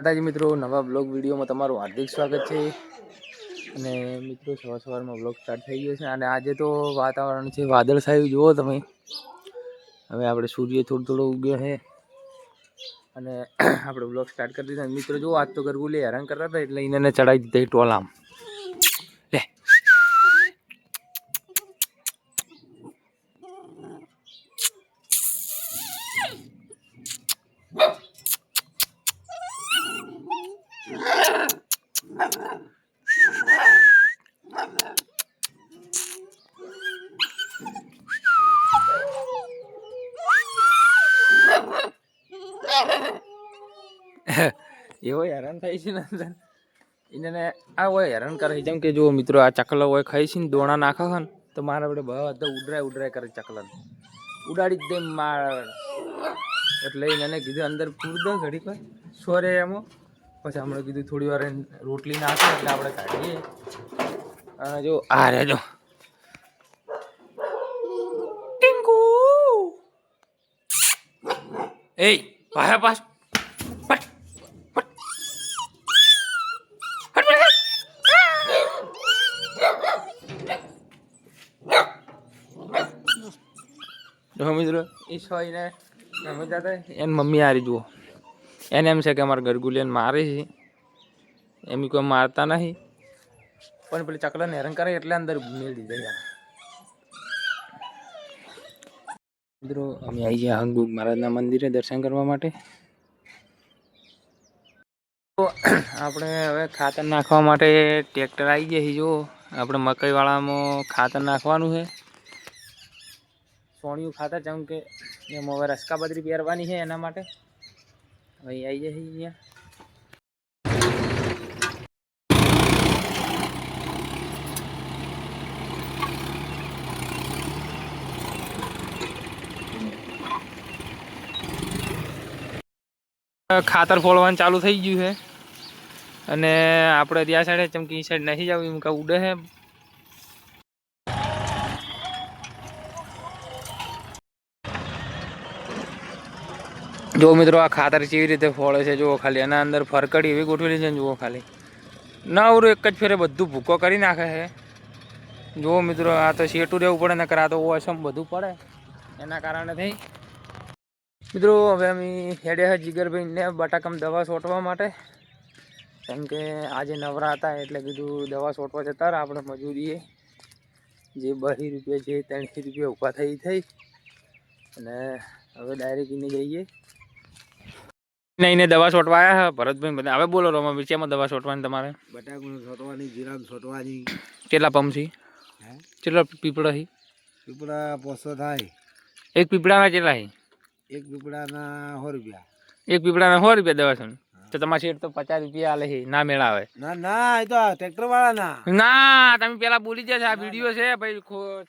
માતાજી મિત્રો, નવા બ્લોગ વિડીયોમાં તમારું હાર્દિક સ્વાગત છે. અને મિત્રો, સવાર સવારમાં બ્લોગ સ્ટાર્ટ થઈ ગયો છે. અને આજે તો વાતાવરણ છે વાદળછાયું જુઓ તમે. હવે આપણે સૂર્ય થોડો થોડો ઉગ્યો છે. અને આપણે બ્લોગ સ્ટાર્ટ કરી દીધા. મિત્રો જુઓ આજ તો ગરગુલે હેરાન કરતા હતા, એટલે એને ચડાવી દીધા ટોલામ. એવો હેરાન થાય છે ને એને આ હોય હેરાન કરે છે. જેમ કે જો મિત્રો, આ ચકલો હોય ખાઈ છે ને, દોણા નાખે છે ને, તો મારા આપણે બધા ઉડરાય ઉડરાય કરે ચકલાને. ઉડાડી જ દે માર એટલે એને કીધું, અંદર પૂર દો ઘડી પર સોરે એમાં પછી હમણાં કીધું થોડી વાર રોટલી નાખે એટલે આપણે કાઢીએ. અને જો, આ રે જો. ટીંકુ! એ ભાયા પાસ મિત્રો, એ સોઈને અમે જતા એની મમ્મી જુઓ. એને એમ છે કે અમારા ગરગુલિયાને મારે છે. એમ કોઈ મારતા નહીં. પણ પેલી ચકલાને હેરાન કરે એટલે અંદર મેળી જાય મિત્રો અમે આવી ગયા હંગુગ મહારાજના મંદિરે દર્શન કરવા માટે. તો આપણે હવે ખાતર નાખવા માટે ટ્રેક્ટર આવી ગયા છે જો. આપણે મકાઈવાળામાં ખાતર નાખવાનું છે. સોણિયું ખાતર જેમ કે એમાં હવે રસકાબદરી પહેરવાની છે એના માટે. ઈ આવી છે અહીંયા ખાતર ફોડવાનું ચાલુ થઈ ગયું છે. અને આપણે ત્યાં સાઈડે ચમકી સાઈડ નથી જવું, એમ કે ઉડે છે. જો મિત્રો આ ખાતર કેવી રીતે ફોડે છે, જુઓ ખાલી. એના અંદર ફરકડી એવી ગોઠવેલી છે જુઓ ખાલી. ના ઓરું એક જ ફેરે બધું ભૂકો કરી નાખે છે. જુઓ મિત્રો, આ તો શેટું રહેવું પડે, નકર આ તો ઓસમ બધું પડે. એના કારણે થઈ. મિત્રો, હવે અમે હેડ્યા છે જીગરભાઈને બટાકામ દવા છોટવા માટે. કેમ કે આજે નવરા હતા, એટલે કીધું દવા છોટવા જતા આપણે મજૂરીએ. જે બહી રૂપિયા છે, ત્રણસી રૂપિયા ઊભા થઈ થઈ. અને હવે ડાયરેક્ટ જઈએ. નહીં દવા છોટવા આવ્યા ભરતભાઈ બધા. હવે બોલો રોમા વિચારમાં દવા છોટવાની તમારે? બટાકું છોટવાની જીરામ છોટવાની. કેટલા પંપ છે કેટલા પીપળા છે પીપળા પોસો થાય. એક પીપળાના કેટલા છે એક પીપળાના સો રૂપિયા. એક પીપળાના સો રૂપિયા દવા છોડ. તો તમારા શેઠ તો પચાસ રૂપિયા આલે છે ના મેળાવે. ના ના એ તો ટ્રેક્ટર વાળા ના ના તમે પેલા બોલી જશે આ વીડિયો છે ભાઈ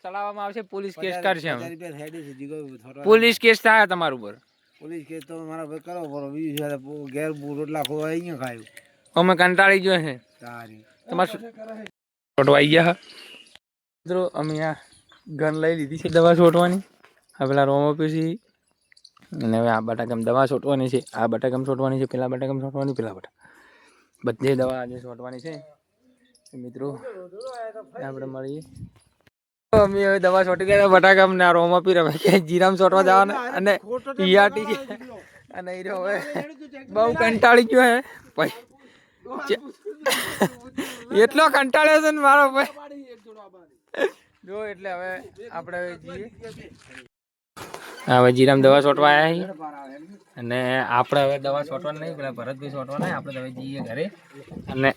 ચલાવવામાં આવશે પોલીસ કેસ કરશે પોલીસ કેસ થાય તમારું ઉપર. પોલીસ કે તો મારા ભાઈ કરો પડો બીજું છે ઘેર બુ- રોટલા ખોવા અહીંયા ખાયું. અમે કંટાળી ગયો છે તારી. તમારે છોટવાઈ ગયા મિત્રો અમે આ ગન લઈ લીધી છે દવા છોટવાની આ પેલા રોમો પીસી અને હવે આ બટાકામ દવા છોટવાની છે. આ બટાકામ છોટવાની છે પેલા બટાકામ છોટવાની પેલા બટા બધી દવા આજે છોટવાની છે. મિત્રો આપણે મળીએ. અમે હવે દવા છોટી ગયા બટાકા ને આ રોમા પી રમે કે જીરામ છોટવા જવાના. અને ઈયાટી છે અને ઈ હવે બહુ કંટાળી ગયો હે. ભાઈ એટલો કંટાળ્યો છે ને મારો ભાઈ. જો એટલે હવે આપણે હવે જઈએ. હવે જીરામ દવા છોટવા આવ્યા અને આપણે હવે દવા છોટવા નહીં પેલા ભરતભાઈ છોટવા નહીં આપણે હવે જઈએ ઘરે. અને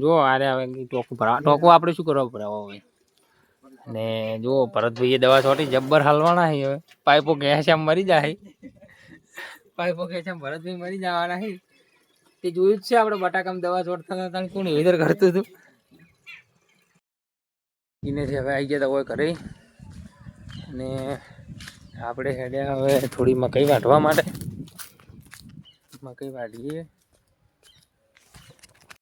જો આરે હવે ટોકું ભરા ટોકું આપણે શું કરવા ભરાવો હવે? અને જો ભરતભાઈએ દવા છોટી જબ્બર હાલવાના છે હવે. પાઇપો ગેસ આમ મરી જાય. પાઇપો ગેસ આમ ભરતભાઈ મરી જવાના છે તે જોયું જ છે આપણે બટાકામાં દવા છોડતા હતા કોણ વેધર કરતું હતું? એને હવે આવી ગયા તા કોઈ ઘરે. અને આપણે હેડ્યા હવે થોડી મકાઈ વાટવા માટે. મકાઈ વાઢીએ.